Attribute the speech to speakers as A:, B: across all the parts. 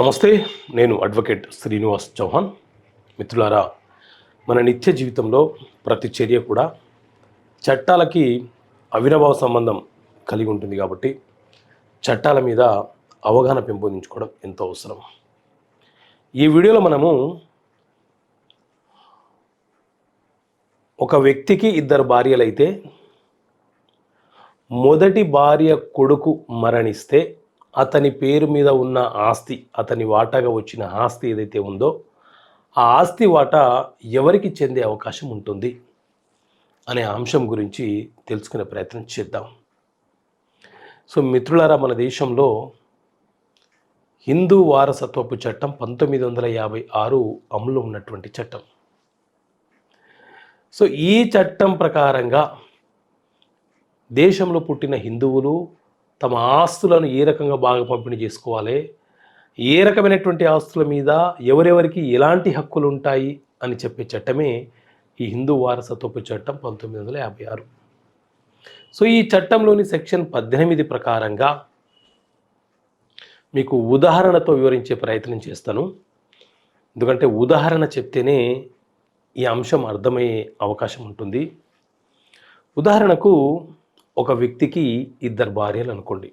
A: నమస్తే నేను అడ్వకేట్ శ్రీనివాస్ చౌహాన్. మిత్రులారా మన నిత్య జీవితంలో ప్రతి చర్య కూడా చట్టాలకి అవినభావ సంబంధం కలిగి ఉంటుంది కాబట్టి చట్టాల మీద అవగాహన పెంపొందించుకోవడం ఎంతో అవసరం. ఈ వీడియోలో మనము ఒక వ్యక్తికి ఇద్దరు భార్యలైతే మొదటి భార్య కొడుకు మరణిస్తే అతని పేరు మీద ఉన్న ఆస్తి అతని వాటాగా వచ్చిన ఆస్తి ఏదైతే ఉందో ఆ ఆస్తి వాటా ఎవరికి చెందే అవకాశం ఉంటుంది అనే అంశం గురించి తెలుసుకునే ప్రయత్నం చేద్దాం. సో మిత్రులారా మన దేశంలో హిందూ వారసత్వపు చట్టం పంతొమ్మిది వందల యాభై ఆరు అమలు ఉన్నటువంటి చట్టం. సో ఈ చట్టం ప్రకారంగా దేశంలో పుట్టిన హిందువులు తమ ఆస్తులను ఏ రకంగా బాగా పంపిణీ చేసుకోవాలి? ఏ రకమైనటువంటి ఆస్తుల మీద ఎవరెవరికి ఎలాంటి హక్కులు ఉంటాయి? అని చెప్పే చట్టమే ఈ హిందూ వారసత్వపు చట్టం పంతొమ్మిది వందల యాభై ఆరు. సో ఈ చట్టంలోని సెక్షన్ పద్దెనిమిది ప్రకారంగా మీకు ఉదాహరణతో వివరించే ప్రయత్నం చేస్తాను. ఎందుకంటే ఉదాహరణ చెప్తేనే ఈ అంశం అర్థమయ్యే అవకాశం ఉంటుంది. ఉదాహరణకు ఒక వ్యక్తికి ఇద్దరు భార్యలు అనుకోండి.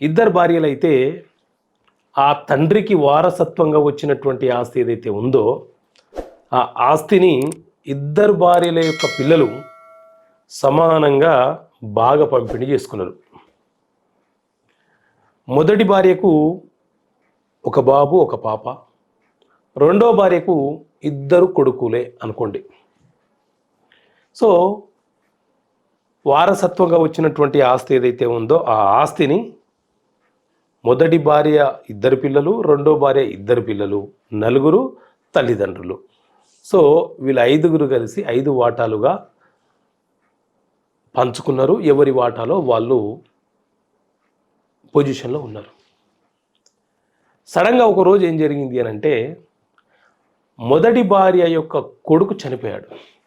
A: ఇద్దరు భార్యలు అయితే ఆ తండ్రికి వారసత్వంగా వచ్చినటువంటి ఆస్తి ఏదైతే ఉందో ఆ ఆస్తిని ఇద్దరు భార్యల యొక్క పిల్లలు సమానంగా బాగా పంపిణీ చేసుకున్నారు. మొదటి భార్యకు ఒక బాబు ఒక పాప. రెండో భార్యకు ఇద్దరు కొడుకులే అనుకోండి. సో వారసత్వంగా వచ్చినటువంటి ఆస్తి ఏదైతే ఉందో ఆ ఆస్తిని మొదటి భార్య ఇద్దరు పిల్లలు రెండో భార్య ఇద్దరు పిల్లలు నలుగురు తల్లిదండ్రులు. సో వీళ్ళ ఐదుగురు కలిసి ఐదు వాటాలుగా పంచుకున్నారు. ఎవరి వాటాలో వాళ్ళు పొజిషన్లో ఉన్నారు. సడన్గా ఒక రోజు ఏం జరిగింది అని అంటే మొదటి భార్య యొక్క కొడుకు చనిపోయాడు.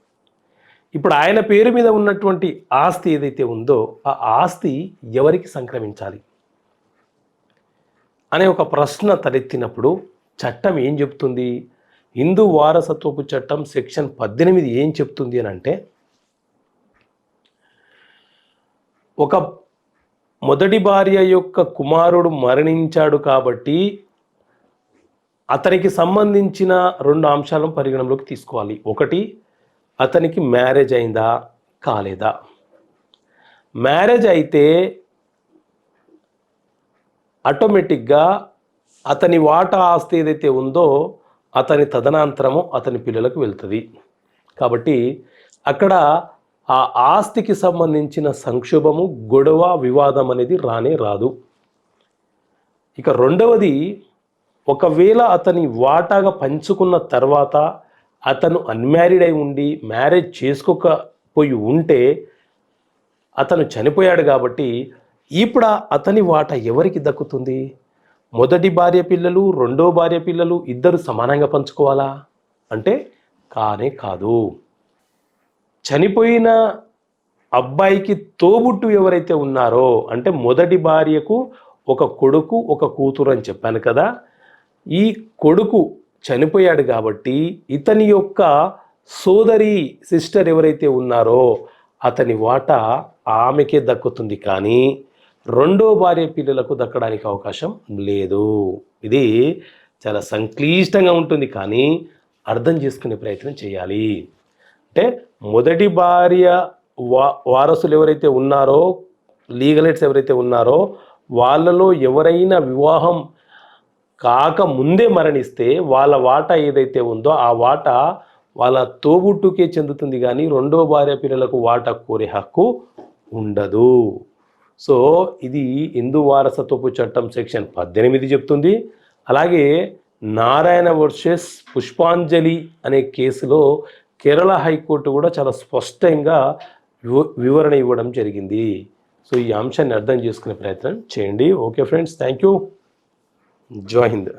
A: ఇప్పుడు ఆయన పేరు మీద ఉన్నటువంటి ఆస్తి ఏదైతే ఉందో ఆ ఆస్తి ఎవరికి సంక్రమించాలి? అనే ఒక ప్రశ్న తలెత్తినప్పుడు చట్టం ఏం చెప్తుంది? హిందూ వారసత్వపు చట్టం సెక్షన్ పద్దెనిమిది ఏం చెప్తుంది అని అంటే ఒక మొదటి భార్య యొక్క కుమారుడు మరణించాడు కాబట్టి అతనికి సంబంధించిన రెండు అంశాలను పరిగణనలోకి తీసుకోవాలి. ఒకటి అతనికి మ్యారేజ్ అయిందా? కాలేదా? మ్యారేజ్ అయితే ఆటోమేటిక్గా అతని వాటా ఆస్తి ఏదైతే ఉందో అతని తదనంతరము అతని పిల్లలకు వెళ్తుంది. కాబట్టి అక్కడ ఆ ఆస్తికి సంబంధించిన సంక్షోభము గొడవ వివాదం అనేది రానే రాదు. ఇక రెండవది ఒకవేళ అతని వాటాగా పంచుకున్న తర్వాత అతను అన్మ్యారీడ్ అయి ఉండి మ్యారేజ్ చేసుకోకపోయి ఉంటే అతను చనిపోయాడు కాబట్టి ఇప్పుడు అతని వాట ఎవరికి దక్కుతుంది? మొదటి భార్య పిల్లలు రెండో భార్య పిల్లలు ఇద్దరు సమానంగా పంచుకోవాలా? అంటే కానే కాదు. చనిపోయిన అబ్బాయికి తోబుట్టు ఎవరైతే ఉన్నారో అంటే మొదటి భార్యకు ఒక కొడుకు ఒక కూతురు అని చెప్పాను కదా ఈ కొడుకు చనిపోయాడు కాబట్టి ఇతని యొక్క సోదరి సిస్టర్ ఎవరైతే ఉన్నారో అతని వాటా ఆమెకే దక్కుతుంది కానీ రెండో భార్య పిల్లలకు దక్కడానికి అవకాశం లేదు. ఇది చాలా సంక్లిష్టంగా ఉంటుంది కానీ అర్థం చేసుకునే ప్రయత్నం చేయాలి. అంటే మొదటి భార్య వా వారసులు ఎవరైతే ఉన్నారో లీగలైట్స్ ఎవరైతే ఉన్నారో వాళ్ళలో ఎవరైనా వివాహం కాక ముందే మరణిస్తే వాళ్ళ వాటా ఏదైతే ఉందో ఆ వాటా వాళ్ళ తోబుట్టుకే చెందుతుంది కానీ రెండో భార్య పిల్లలకు వాటా కోరే హక్కు ఉండదు. సో ఇది హిందూ వారసత్వపు చట్టం సెక్షన్ పద్దెనిమిది చెప్తుంది. అలాగే నారాయణ వర్సెస్ పుష్పాంజలి అనే కేసులో కేరళ హైకోర్టు కూడా చాలా స్పష్టంగా వివ వివరణ ఇవ్వడం జరిగింది. సో ఈ అంశాన్ని అర్థం చేసుకునే ప్రయత్నం చేయండి. Okay friends thank you. Jai Hind